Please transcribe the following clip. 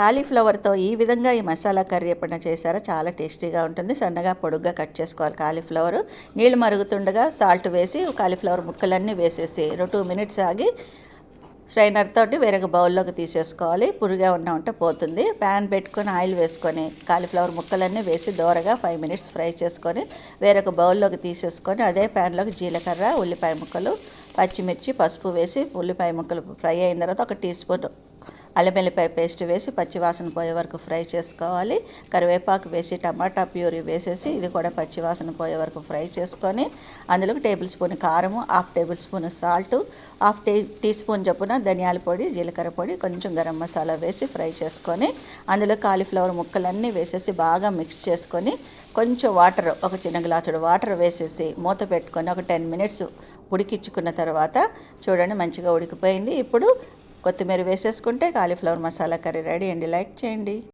కాలీఫ్లవర్తో ఈ విధంగా ఈ మసాలా కర్రీ ఎప్పుడైనా చేశారా? చాలా టేస్టీగా ఉంటుంది. సన్నగా పొడుగ్గా కట్ చేసుకోవాలి కాలీఫ్లవర్. నీళ్ళు మరుగుతుండగా సాల్ట్ వేసి కాలీఫ్లవర్ ముక్కలన్నీ వేసేసి టూ మినిట్స్ ఆగి స్ట్రైనర్ తోటి వేరొక బౌల్లోకి తీసేసుకోవాలి. పురుగా ఉన్న ఉంటే పోతుంది. ప్యాన్ పెట్టుకొని ఆయిల్ వేసుకొని కాలీఫ్లవర్ ముక్కలన్నీ వేసి దోరగా ఫైవ్ మినిట్స్ ఫ్రై చేసుకొని వేరొక బౌల్లోకి తీసేసుకొని అదే ప్యాన్లోకి జీలకర్ర ఉల్లిపాయ ముక్కలు పచ్చిమిర్చి పసుపు వేసి ఉల్లిపాయ ముక్కలు ఫ్రై అయిన తర్వాత ఒక టీ స్పూన్ అల్లం వెల్లిపాయ పేస్ట్ వేసి పచ్చివాసన పోయే వరకు ఫ్రై చేసుకోవాలి. కరివేపాకు వేసి టమాటా ప్యూరీ వేసేసి ఇది కూడా పచ్చివాసన పోయే వరకు ఫ్రై చేసుకొని అందులోకి టేబుల్ స్పూన్ కారము half tablespoon salt half tea teaspoon చొప్పున ధనియాల పొడి జీలకర్ర పొడి కొంచెం గరం మసాలా వేసి ఫ్రై చేసుకొని అందులో కాలీఫ్లవర్ ముక్కలన్నీ వేసేసి బాగా మిక్స్ చేసుకొని కొంచెం వాటర్ ఒక చిన్న గ్లాసుడు వాటర్ వేసేసి మూత పెట్టుకొని ఒక టెన్ మినిట్స్ ఉడికించుకున్న తర్వాత చూడండి మంచిగా ఉడికిపోయింది. ఇప్పుడు కొత్తిమీర వేసేసుకుంటే కాలీఫ్లవర్ మసాలా కర్రీ రెడీ అండి. లైక్ చేయండి.